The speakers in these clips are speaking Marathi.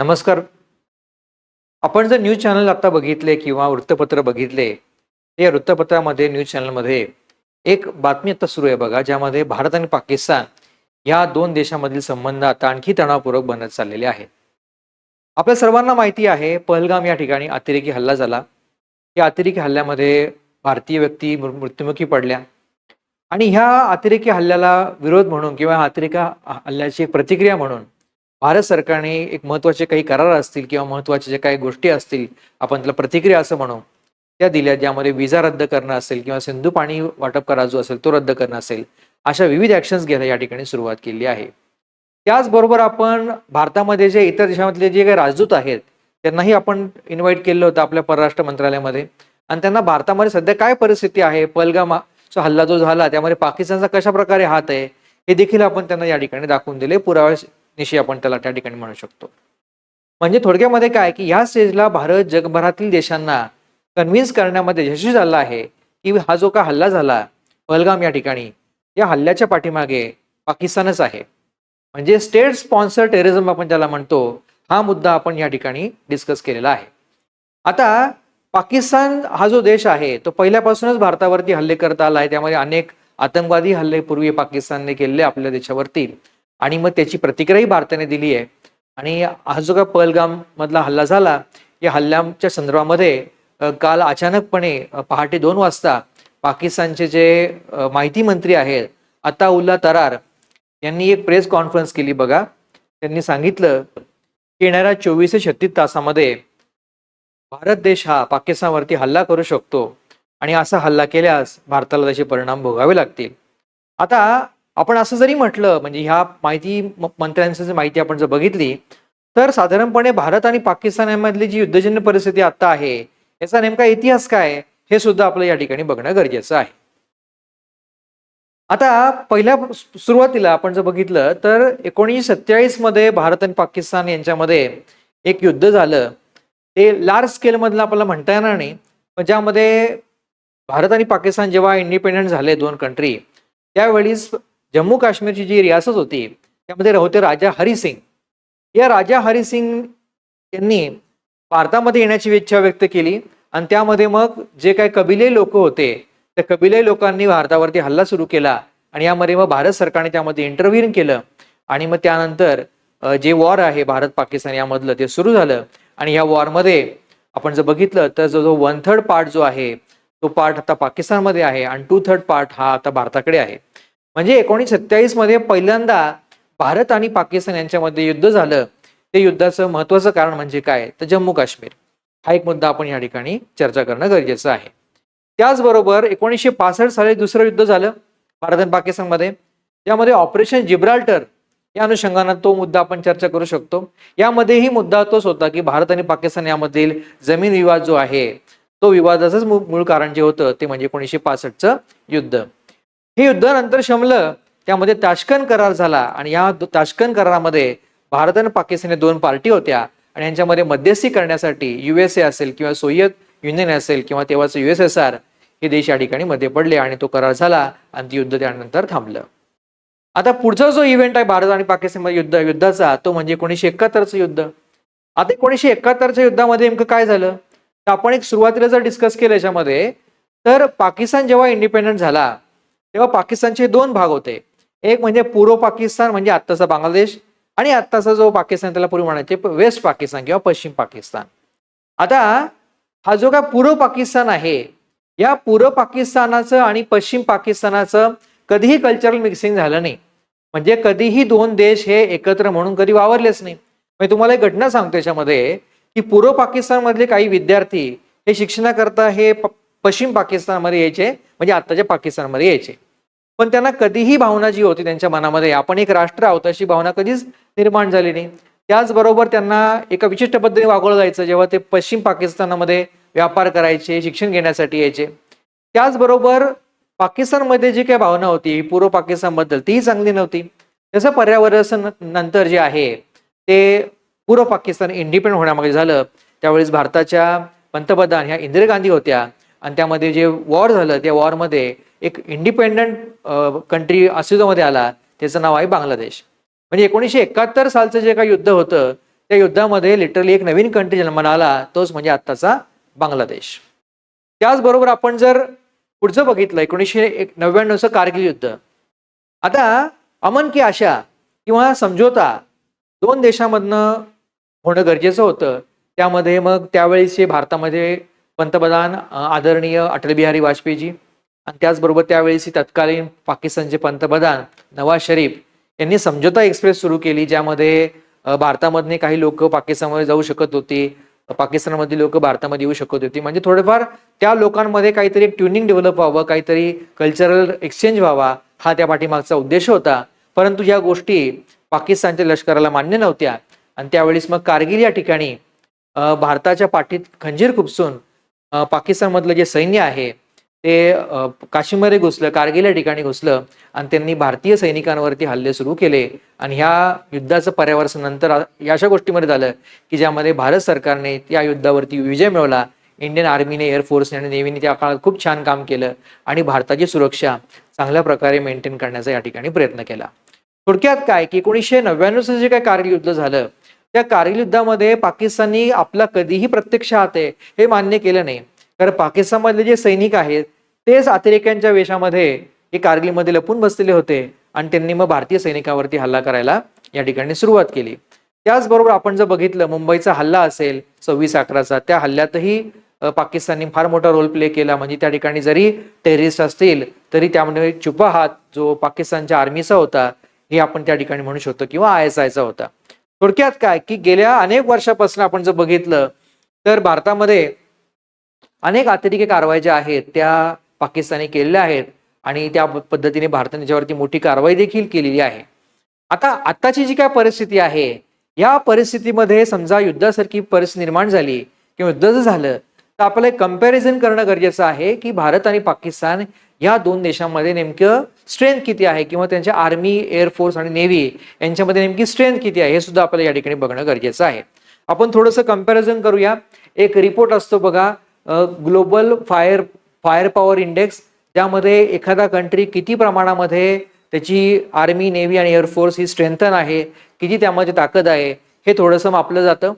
नमस्कार. आपण जर न्यूज चॅनल आता बघितले किंवा वृत्तपत्र बघितले या वृत्तपत्रामध्ये न्यूज चॅनलमध्ये एक बातमी आता सुरू आहे बघा ज्यामध्ये भारत आणि पाकिस्तान या दोन देशामधील संबंध आता आणखी तणावपूर्वक बनत चाललेले आहेत. आपल्या सर्वांना माहिती आहे पहलगाम या ठिकाणी अतिरेकी हल्ला झाला. या अतिरेकी हल्ल्यामध्ये भारतीय व्यक्ती मृ- मृत्युमुखी पडल्या. आणि ह्या अतिरेकी हल्ल्याला विरोध म्हणून किंवा अतिरेका हल्ल्याची प्रतिक्रिया म्हणून भारत सरकारने एक महत्त्वाचे काही करार असतील किंवा महत्त्वाचे जे काही गोष्टी असतील आपण त्याला प्रतिक्रिया असं म्हणू त्या दिल्या ज्यामध्ये विजा रद्द करणं असेल किंवा सिंधू पाणी वाटप करा जो असेल तो रद्द करणं असेल अशा विविध ऍक्शन्स घ्यायला या ठिकाणी सुरुवात केली आहे. त्याचबरोबर आपण भारतामध्ये जे इतर देशामधले जे काही राजदूत आहेत त्यांनाही आपण इन्व्हाइट केलं होतं आपल्या परराष्ट्र मंत्रालयामध्ये. आणि त्यांना भारतामध्ये सध्या काय परिस्थिती आहे? पलगामा हल्ला जो झाला त्यामध्ये पाकिस्तानचा कशा प्रकारे हात आहे? हे देखील आपण त्यांना या ठिकाणी दाखवून दिले. निशी आपण त्याला त्या ठिकाणी म्हणू शकतो. म्हणजे थोडक्यामध्ये काय की ह्या स्टेजला भारत जगभरातील देशांना कन्व्हिन्स करण्यामध्ये यशस्वी झाला आहे की हा जो का हल्ला झाला पहलगाम या ठिकाणी या हल्ल्याच्या पाठीमागे पाकिस्तानच आहे. म्हणजे स्टेट स्पॉन्सर टेररिझम आपण त्याला म्हणतो हा मुद्दा आपण या ठिकाणी डिस्कस केलेला आहे. आता पाकिस्तान हा जो देश आहे तो पहिल्यापासूनच भारतावरती हल्ले करत आला आहे. त्यामध्ये अनेक आतंकवादी हल्ले पूर्वी पाकिस्तानने केलेले आपल्या देशावरती. आणि मग त्याची प्रतिक्रियाही भारताने दिली आहे. आणि हा जो काय पहलगाम मधला हल्ला झाला या हल्ल्याच्या संदर्भामध्ये काल अचानकपणे पहाटे दोन वाजता पाकिस्तानचे जे माहिती मंत्री आहेत अताउल्ला तरार यांनी एक प्रेस कॉन्फरन्स केली बघा. त्यांनी सांगितलं की येणाऱ्या चोवीस ते छत्तीस तासामध्ये भारत देश हा पाकिस्तानवरती हल्ला करू शकतो आणि असा हल्ला केल्यास भारताला त्याचे परिणाम भोगावे लागतील. आता आपण असं जरी म्हटलं म्हणजे ह्या माहिती मंत्र्यांची जर माहिती आपण जर बघितली तर साधारणपणे भारत आणि पाकिस्तान यामधली जी युद्धजन्य परिस्थिती आता आहे याचा नेमका इतिहास काय हे सुद्धा आपलं या ठिकाणी बघणं गरजेचं आहे. आता पहिल्या सुरुवातीला आपण जर बघितलं तर एकोणीसशे सत्तेचाळीसमध्ये भारत आणि पाकिस्तान यांच्यामध्ये एक युद्ध झालं. ते लार्ज स्केल मधलं आपल्याला म्हणता येणार नाही. पण ज्यामध्ये भारत आणि पाकिस्तान जेव्हा इंडिपेंडंट झाले दोन कंट्री त्यावेळीस जम्मू काश्मीरची जी रियासत होती त्यामध्ये होते राजा हरिसिंग. या राजा हरिसिंग यांनी भारतामध्ये येण्याची इच्छा व्यक्त केली आणि त्यामध्ये मग जे काही कबिले लोक होते त्या कबिले लोकांनी भारतावरती हल्ला सुरू केला आणि यामध्ये मग भारत सरकारने त्यामध्ये इंटरव्ह्यू केलं आणि मग त्यानंतर जे वॉर आहे भारत पाकिस्तान यामधलं ते सुरू झालं आणि या वॉरमध्ये आपण जर बघितलं तर जो जो वन थर्ड पार्ट जो आहे तो पार्ट आता पाकिस्तानमध्ये आहे आणि टू थर्ड पार्ट हा आता भारताकडे आहे. म्हणजे एकोणीसशे सत्तेचाळीसमध्ये पहिल्यांदा भारत आणि पाकिस्तान यांच्यामध्ये युद्ध झालं. ते युद्धाचं महत्वाचं कारण म्हणजे काय? तर जम्मू काश्मीर. हा एक मुद्दा आपण या ठिकाणी चर्चा करणं गरजेचं आहे. त्याचबरोबर एकोणीसशे पासष्ट साली दुसरं युद्ध झालं भारत आणि पाकिस्तानमध्ये. यामध्ये ऑपरेशन जिब्राल्टर या अनुषंगानं तो मुद्दा आपण चर्चा करू शकतो. यामध्येही मुद्दा तोच होता की भारत आणि पाकिस्तान यामधील जमीन विवाद जो आहे तो विवादाचंच मूळ कारण जे होतं ते म्हणजे एकोणीसशे पासष्टचं युद्ध. हे युद्ध नंतर शमलं त्यामध्ये ताशकन करार झाला आणि या ताशकन करारामध्ये भारत आणि पाकिस्तान या दोन पार्टी होत्या आणि यांच्यामध्ये मध्यस्थी करण्यासाठी युएसए असेल किंवा सोवियत युनियन असेल किंवा तेव्हाचं युएसएसआर हे देश या ठिकाणी मध्ये पडले आणि तो करार झाला आणि ते युद्ध त्यानंतर थांबलं. आता पुढचा जो इव्हेंट आहे भारत आणि पाकिस्तानमध्ये युद्ध युद्धाचा तो म्हणजे एकोणीसशे एकाहत्तरचं युद्ध. आता एकोणीसशे एकाहत्तरच्या युद्धामध्ये नेमकं काय झालं? तर आपण एक सुरुवातीला जर डिस्कस केलं याच्यामध्ये तर पाकिस्तान जेव्हा इंडिपेंडंट झाला तेव्हा पाकिस्तानचे दोन भाग होते. एक म्हणजे पूर्व पाकिस्तान म्हणजे आत्ताचा बांगलादेश आणि आत्ताचा जो पाकिस्तान त्याला पूर्वी म्हणायचे वेस्ट पाकिस्तान किंवा पश्चिम पाकिस्तान. आता हा जो काय पूर्व पाकिस्तान आहे या पूर्व पाकिस्तानाचं आणि पश्चिम पाकिस्तानाचं कधीही कल्चरल मिक्सिंग झालं नाही. म्हणजे कधीही दोन देश हे एकत्र म्हणून कधी वावरलेच नाही. म्हणजे तुम्हाला एक घटना सांगतो याच्यामध्ये की पूर्व पाकिस्तानमधले काही विद्यार्थी हे शिक्षणाकरता हे पश्चिम पाकिस्तानमध्ये यायचे म्हणजे आत्ताच्या पाकिस्तानमध्ये यायचे. पण त्यांना कधीही भावना जी होती त्यांच्या मनामध्ये आपण एक राष्ट्र आहोत अशी भावना कधीच निर्माण झाली नाही. त्याचबरोबर त्यांना एका विशिष्ट पद्धतीने वागवलं जायचं जेव्हा ते पश्चिम पाकिस्तानामध्ये व्यापार करायचे शिक्षण घेण्यासाठी यायचे. त्याचबरोबर पाकिस्तानमध्ये जी काही भावना होती पूर्व पाकिस्तानबद्दल तीही चांगली नव्हती. तसं पर्यावरण नंतर जे आहे ते पूर्व पाकिस्तान इंडिपेंडंट होण्यामागे झालं. त्यावेळेस भारताच्या पंतप्रधान ह्या इंदिरा गांधी होत्या. आणि त्यामध्ये जे वॉर झालं त्या वॉरमध्ये एक इंडिपेंडंट कंट्री अस्तित्वामध्ये आला त्याचं नाव आहे बांगलादेश. म्हणजे एकोणीसशे एकाहत्तर सालचं जे काही युद्ध होतं त्या युद्धामध्ये लिटरली एक नवीन कंट्री जन्माला आला तोच म्हणजे आत्ताचा बांगलादेश. त्याचबरोबर आपण जर पुढचं बघितलं एकोणीसशे एक नव्याण्णवचं कारगिल युद्ध. आता अमन की आशा किंवा समझोता दोन देशामधनं होणं गरजेचं होतं. त्यामध्ये मग त्यावेळीचे भारतामध्ये पंतप्रधान आदरणीय अटल बिहारी वाजपेयीजी आणि त्याचबरोबर त्यावेळेची तत्कालीन पाकिस्तानचे पंतप्रधान नवाज शरीफ यांनी समझोता एक्सप्रेस सुरू केली ज्यामध्ये भारतामधने भारतामधले काही लोक पाकिस्तानमध्ये जाऊ शकत होती. पाकिस्तानमधली लोक भारतामध्ये येऊ शकत होती. म्हणजे थोडेफार त्या लोकांमध्ये काहीतरी ट्युनिंग डेव्हलप व्हावं काहीतरी कल्चरल एक्सचेंज व्हावा हा त्या पाठीमागचा उद्देश होता. परंतु या गोष्टी पाकिस्तानच्या लष्कराला मान्य नव्हत्या आणि त्यावेळेस मग कारगिल या ठिकाणी भारताच्या पाठीत खंजीर खुपसून पाकिस्तानमधलं जे सैन्य आहे ते अ, काश्मीरमध्ये घुसलं कारगिल या ठिकाणी घुसलं आणि त्यांनी भारतीय सैनिकांवरती हल्ले सुरू केले. आणि ह्या युद्धाचं पर्यावरण नंतर या अशा गोष्टीमध्ये झालं की ज्यामध्ये भारत सरकारने त्या युद्धावरती विजय मिळवला. इंडियन आर्मीने एअरफोर्सने आणि नेव्हीने त्या काळात खूप छान काम केलं आणि भारताची सुरक्षा चांगल्या प्रकारे मेंटेन करण्याचा या ठिकाणी प्रयत्न केला. थोडक्यात काय की एकोणीसशे नव्याण्णवचं जे काय कारगिल युद्ध झालं त्या कारगिल युद्धामध्ये पाकिस्तानी आपला कधीही प्रत्यक्ष हात आहे हे मान्य केलं नाही. कारण पाकिस्तानमधले जे सैनिक आहेत तेच अतिरेक्यांच्या वेशामध्ये हे कारगिलमध्ये लपून बसलेले होते आणि त्यांनी मग भारतीय सैनिकावरती हल्ला करायला या ठिकाणी सुरुवात केली. त्याचबरोबर आपण जर बघितलं मुंबईचा हल्ला असेल सव्वीस अकराचा त्या हल्ल्यातही पाकिस्तानने फार मोठा रोल प्ले केला. म्हणजे त्या ठिकाणी जरी टेररिस्ट असतील तरी त्यामध्ये छुपा हात जो पाकिस्तानच्या आर्मीचा होता हे आपण त्या ठिकाणी म्हणू शकतो किंवा आय एस आयचा होता. थोडक्यात काय की गेल्या अनेक वर्षापासून आपण जर बघितलं तर भारतामध्ये अनेक अतिरेकी कारवाई ज्या आहेत त्या पाकिस्तानी केलेल्या आहेत आणि त्या पद्धतीने भारताने त्याच्यावरती मोठी कारवाई देखील केलेली आहे. आता आत्ताची जी काय परिस्थिती आहे या परिस्थितीमध्ये समजा युद्धासारखी परिस्थिती निर्माण झाली किंवा युद्ध जर झालं तर आपल्याला एक कंपॅरिझन करणं गरजेचं आहे की भारत आणि पाकिस्तान या दोन देशांमध्ये नेमकं स्ट्रेंथ किती आहे किंवा त्यांच्या आर्मी एअरफोर्स आणि नेव्ही यांच्यामध्ये नेमकी स्ट्रेंथ किती आहे हे सुद्धा आपल्याला या ठिकाणी बघणं गरजेचं आहे. आपण थोडंसं कंपॅरिझन करूया. एक रिपोर्ट असतो बघा global fire fire power index ज्यामध्ये एखादा कंट्री किती प्रमाणामध्ये त्याची आर्मी नेव्ही आणि एअरफोर्स ही स्ट्रेंथन आहे किती त्यामध्ये ताकद आहे हे थोडंसं मापलं जातं.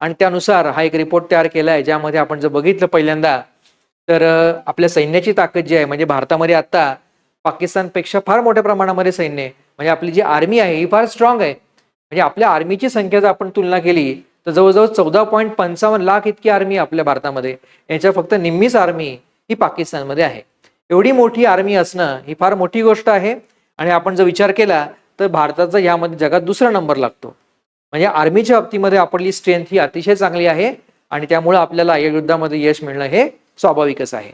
आणि त्यानुसार हा एक रिपोर्ट तयार केला आहे ज्यामध्ये आपण जर बघितलं पहिल्यांदा तर आपल्या सैन्याची ताकद जी आहे म्हणजे भारतामध्ये आता पाकिस्तानपेक्षा फार मोठ्या प्रमाणामध्ये सैन्य आहे. म्हणजे आपली जी आर्मी आहे ही फार स्ट्रॉंग आहे. म्हणजे आपल्या आर्मीची संख्या जर आपण तुलना केली तर जवळजवळ चौदा पॉईंट पंचावन्न लाख इतकी आर्मी आपल्या भारतामध्ये. याच्या फक्त निम्मीच आर्मी ही पाकिस्तानमध्ये आहे. एवढी मोठी आर्मी असणं ही फार मोठी गोष्ट आहे. आणि आपण जर विचार केला तर भारताचा यामध्ये जगात दुसरा नंबर लागतो. म्हणजे आर्मीच्या बाबतीमध्ये आपली स्ट्रेंथ ही अतिशय चांगली आहे. आणि त्यामुळे आपल्याला या युद्धामध्ये यश मिळणं हे स्वाभाविकच आहे.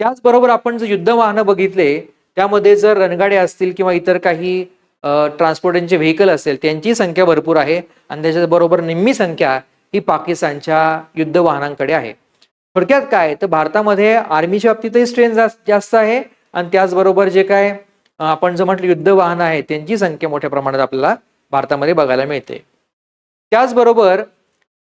त्याचबरोबर आपण जर युद्ध वाहनं बघितले त्यामध्ये जर रणगाड्या असतील किंवा इतर काही ट्रान्सपोर्टेशनचे व्हेकल असेल त्यांची संख्या भरपूर आहे. आणि त्याच्याबरोबर निम्मी संख्या ही पाकिस्तानच्या युद्ध वाहनांकडे आहे. थोडक्यात काय? तर भारतामध्ये आर्मीच्या बाबतीतही स्ट्रेंथ जास्त आहे. आणि त्याचबरोबर जे काय आपण जर म्हटलं युद्ध वाहनं आहे त्यांची संख्या मोठ्या प्रमाणात आपल्याला भारतामध्ये बघायला मिळते. त्याचबरोबर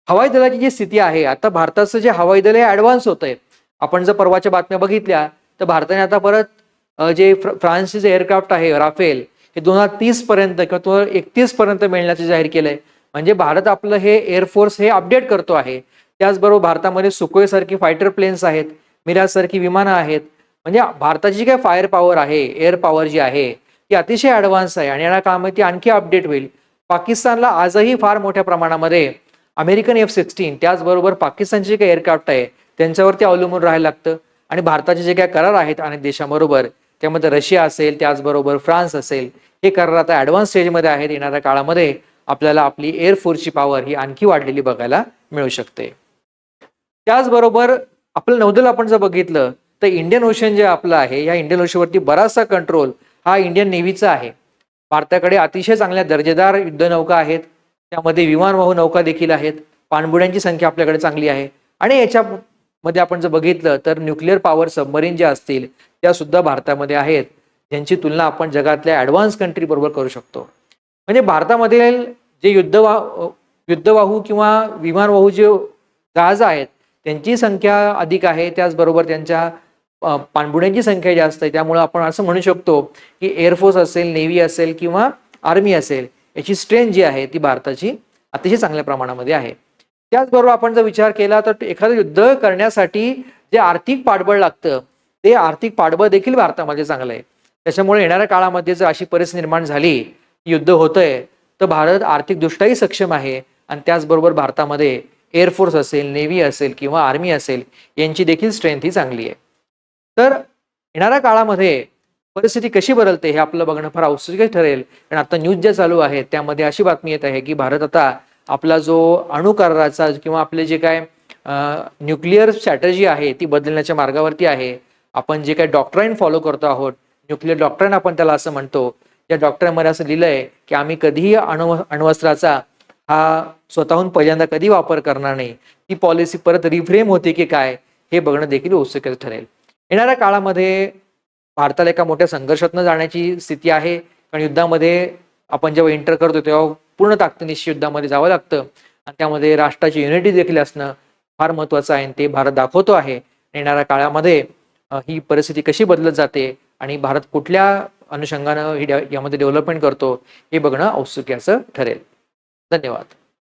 हवाई दलाची जी स्थिती आहे आता भारताचं जे हवाई दल हे ॲडव्हान्स होत आहे आपण जर परवाच्या बातम्या बघितल्या तर भारताने आता परत जे फ्र- फ्रान्सचे जे एअरक्राफ्ट आहे राफेल हे दोन हजार तीस पर्यंत किंवा दोन हजार एकतीस पर्यंत मिळण्याचे जाहीर केलंय. म्हणजे भारत आपलं हे एअरफोर्स हे अपडेट करतो आहे. त्याचबरोबर भारतामध्ये सुकोई सारखी फायटर प्लेन्स आहेत मिराज सारखी विमानं आहेत. म्हणजे भारताची जी काय फायर पॉवर आहे एअर पॉवर जी आहे ती अतिशय ॲडव्हान्स आहे आणि या काळामध्ये ती आणखी अपडेट होईल. पाकिस्तानला आजही फार मोठ्या प्रमाणामध्ये अमेरिकन एफ सिक्स्टीन त्याचबरोबर पाकिस्तानचे जे काही एअरक्राफ्ट आहे त्यांच्यावरती अवलंबून राहायला लागतं. आणि भारताचे जे काही करार आहेत अनेक देशांबरोबर त्यामध्ये रशिया असेल त्याचबरोबर फ्रान्स असेल हे करार आता ॲडव्हान्स स्टेजमध्ये आहेत. येणाऱ्या काळामध्ये आपल्याला आपली एअरफोर्सची पॉवर ही आणखी वाढलेली बघायला मिळू शकते. त्याचबरोबर आपलं नौदल आपण जर बघितलं तर इंडियन ओशन जे आपलं आहे या इंडियन ओशनवरती बराचसा कंट्रोल हा इंडियन नेव्हीचा आहे. भारताकडे अतिशय चांगल्या दर्जेदार युद्धनौका आहेत. त्यामध्ये विमानवाहू नौका देखील आहेत. पाणबुड्यांची संख्या आपल्याकडे चांगली आहे. आणि याच्यामध्ये आपण जर बघितलं तर न्यूक्लिअर पॉवर सबमरीन ज्या असतील त्या सुद्धा भारतामध्ये आहेत. ज्यांची तुलना आपण जगातल्या ॲडव्हान्स कंट्री बरोबर करू शकतो. म्हणजे भारतामधील जे युद्धवा युद्धवाहू किंवा विमानवाहू जे जहाज आहेत त्यांची संख्या अधिक आहे त्याचबरोबर त्यांच्या पाणबुड्यांची संख्या जास्त आहे. त्यामुळे आपण असं म्हणू शकतो की एअरफोर्स असेल नेव्ही असेल किंवा आर्मी असेल याची स्ट्रेंथ जी आहे ती भारताची अतिशय चांगल्या प्रमाणामध्ये आहे. त्याचबरोबर आपण जर विचार केला तर एखादं युद्ध करण्यासाठी जे आर्थिक पाठबळ लागतं ते आर्थिक पाठबळ देखील भारतामध्ये चांगलं आहे. त्याच्यामुळे येणाऱ्या काळामध्ये जर अशी परिस्थिती निर्माण झाली युद्ध होतंय तर भारत आर्थिकदृष्ट्याही सक्षम आहे आणि त्याचबरोबर भारतामध्ये एअरफोर्स असेल नेव्ही असेल किंवा आर्मी असेल यांची देखील स्ट्रेंथ ही चांगली आहे. तर येणाऱ्या काळामध्ये परिस्थिती कशी बदलते हे आपलं बघणं फार औत्सुक्य ठरेल. कारण आता न्यूज ज्या चालू आहेत त्यामध्ये अशी बातमी येत आहे की भारत आता आपला जो अणुकाराचा किंवा आपले जे काय न्यूक्लिअर स्ट्रॅटर्जी आहे ती बदलण्याच्या मार्गावरती आहे. आपण जे काय डॉक्टराईन फॉलो करतो आहोत न्यूक्लिअर डॉक्टराईन आपण त्याला असं म्हणतो. त्या डॉक्टरांमध्ये असं लिहिलंय की आम्ही कधीही अणु अण्वस्त्राचा हा स्वतःहून पहिल्यांदा कधी वापर करणार नाही. ती पॉलिसी परत रिफ्रेम होते की काय हे बघणं देखील उत्सुकच ठरेल. येणाऱ्या काळामध्ये भारताला एका मोठ्या संघर्षातनं जाण्याची स्थिती आहे. कारण युद्धामध्ये आपण जेव्हा एंटर करतो तेव्हा पूर्ण ताकदीनिशी युद्धामध्ये जावं लागतं. आणि त्यामध्ये राष्ट्राची युनिटी देखील असणं फार महत्वाचं आहे आणि ते भारत दाखवतो आहे. येणाऱ्या काळामध्ये ही परिस्थिती कशी बदलत जाते आणि भारत कुठल्या अनुषंगानं ही यामध्ये डेव्हलपमेंट करतो हे बघणं औत्सुक्याचं ठरेल. धन्यवाद.